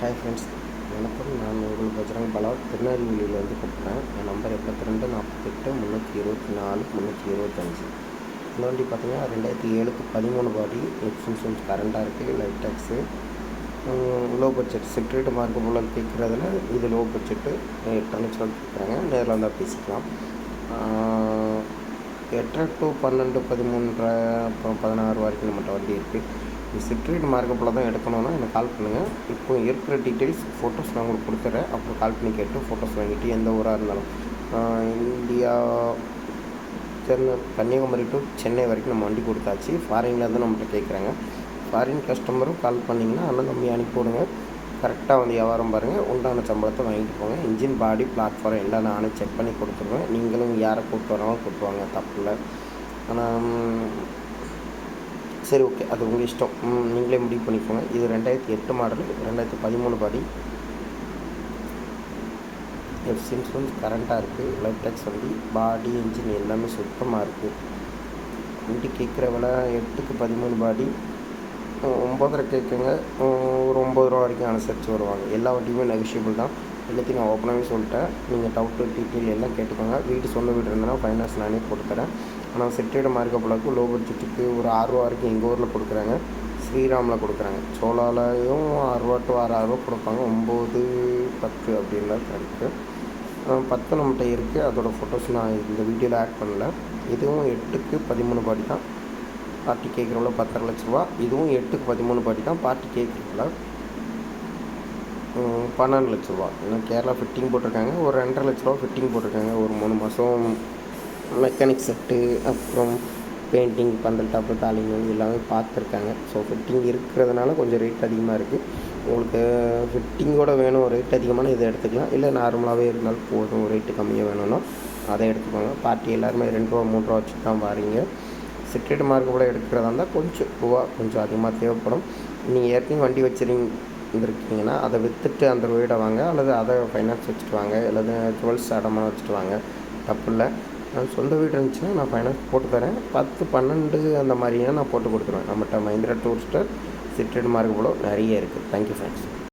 Hi friends வணக்கம். நான் உங்கள் பஜ்ரங் பலாவ். திருநெல்வேலியிலேருந்து கூப்பிட்றேன் என் நம்பர் எண்பத்தி ரெண்டு நாற்பத்தெட்டு முந்நூற்றி இருபத்தி நாலு முந்நூற்றி இருபத்தஞ்சி இந்த வண்டி பார்த்தீங்கன்னா ரெண்டாயிரத்தி ஏழுக்கு பதிமூணு பாடி எக்ஸ்டென்ஷன்ஸ் கரண்டாக இருக்குது லைட் டேக்ஸு லோ பட்ஜெட் செக்ரேட் மார்க்கு போல் கேட்குறதுல இது லோ பட்ஜெட்டு எட்டு லட்சம் கேட்குறாங்க நேரில் வந்தால் பேசிக்கலாம். எட்டரை டு பன்னெண்டு பதிமூன்றரை அப்புறம் பதினாறு வரைக்கும் நம்மகிட்ட வண்டி இருக்குது இது சிட்ரேட் மார்க்கப்பில் தான் எடுக்கணும்னா எனக்கு கால் பண்ணுங்கள் இப்போ இருக்கிற டீட்டெயில்ஸ் ஃபோட்டோஸ் நான் உங்களுக்கு கொடுத்துட்றேன் அப்புறம் கால் பண்ணி கேட்டு ஃபோட்டோஸ் வாங்கிட்டு எந்த ஊராக இருந்தாலும். இந்தியா சென்னை கன்னியாகுமரி டு சென்னை வரைக்கும் நம்ம வண்டி கொடுத்தாச்சு. ஃபாரின்லேருந்து நம்மகிட்ட கேட்குறாங்க ஃபாரின் கஸ்டமரும் கால் பண்ணிங்கன்னா அண்ணன் தம்பி அனுப்பி விடுங்க. கரெக்டாக வந்து வியாபாரம் பாருங்கள் உண்டான சம்பளத்தை வாங்கிட்டு போங்க. இன்ஜின் பாடி பிளாட்ஃபார்ம் எல்லாம் நானே செக் பண்ணி கொடுத்துருவேன். நீங்களும் யாரை கூப்பிட்டு வரவங்க கூப்பிட்டு வாங்க. தப்பு இல்லை. ஆனால் சரி ஓகே அது உங்கள் இஷ்டம். ம், நீங்களே முடிவு பண்ணிக்கோங்க. இது ரெண்டாயிரத்தி எட்டு மாடல் ரெண்டாயிரத்தி பதிமூணு பாடி எஃப்சி இன்சூரன்ஸ் கரண்ட்டாக இருக்குது லைஃப் டேக்ஸ் வந்து பாடி இன்ஜின் எல்லாமே சுத்தமாக இருக்குது வண்டி கேட்குற விலை எட்டுக்கு பதிமூணு பாடி ஒம்பதரை கேட்குங்க. ஒரு ஒம்பது ரூபா வரைக்கும் அனுசரித்து வருவாங்க. எல்லா வண்டியுமே நெகிஷியபிள் தான். எல்லாத்தையும் நான் ஓப்பனாகவே சொல்லிட்டேன். நீங்கள் டவுட்டு டீட்டெயில் எல்லாம் கேட்டுக்கோங்க. வீடு சொந்த வீடு இருந்தனா ஃபைனான்ஸ் நானே போட்டுத்தரேன். ஆனால் செட்டேடு மார்க்கப்புலக்கு லோ பட்ஜெட்டுக்கு ஒரு ஆறுரூவா வரைக்கும் எங்கள் ஊரில் கொடுக்குறாங்க. ஸ்ரீராமில் கொடுக்குறாங்க. சோலாலையும் ஆறுரூவா டு ஆறாயிரரூவா கொடுப்பாங்க. ஒம்பது பத்து அப்படின்லாம் இருக்குது பத்து நம்மகிட்ட இருக்குது அதோடய ஃபோட்டோஸ் நான் இந்த வீடியோவில் ஆட் பண்ணல. இதுவும் எட்டுக்கு பதிமூணு பாடி தான். பார்ட்டி கேட்குறவள பத்தரை லட்ச ரூபா. இதுவும் எட்டுக்கு பதிமூணு பாடி தான் பார்ட்டி கேட்குறவங்கள பன்னெண்டு லட்ச ரூபா. ஏன்னா கேரளா ஃபிட்டிங் போட்டிருக்காங்க. ஒரு ரெண்டரை லட்ச ரூபா ஃபிட்டிங் போட்டிருக்காங்க. ஒரு மூணு மாதம் மெக்கானிக் செட்டு அப்புறம் பெயிண்டிங் பந்தல் டாப்பு தாலிங்க எல்லாமே பார்த்துருக்காங்க. ஸோ ஃபிட்டிங் இருக்கிறதுனால கொஞ்சம் ரேட் அதிகமாக இருக்குது உங்களுக்கு ஃபிட்டிங்கோட வேணும் ரேட் அதிகமான இதை எடுத்துக்கலாம். இல்லை நார்மலாகவே இருந்தாலும் போதும். ரேட்டு கம்மியாக வேணும்னா அதை எடுத்துக்கோங்க. பார்ட்டி எல்லாருமே ரெண்டு ரூபா மூணு ரூபா வச்சு தான் வாரீங்க. சிட்ரேட் மார்க் கூட எடுக்கிறதா இருந்தால் கொஞ்சம் ரூபா கொஞ்சம் அதிகமாக தேவைப்படும். நீங்கள் ஏற்கனவே வண்டி வச்சுருந்துருக்கீங்கன்னா அதை விற்றுட்டு அந்த வீடை வாங்க அல்லது அதை ஃபைனான்ஸ் வச்சுட்டு வாங்க அல்லது ஜுவல்ஸ் அடமான வச்சுட்டு வாங்க. தப்பு இல்லை. நான் சொந்த வீடு இருந்துச்சுன்னா நான் ஃபைனான்ஸ் போட்டு தரேன். பத்து பன்னெண்டு அந்த மாதிரினா நான் போட்டு கொடுத்துருவேன். நம்மகிட்ட மஹிந்திரா டூரிஸ்டர் சிட்ரேட் மார்க் போல நிறைய இருக்குது தேங்க்யூ ஃப்ரெண்ட்ஸ்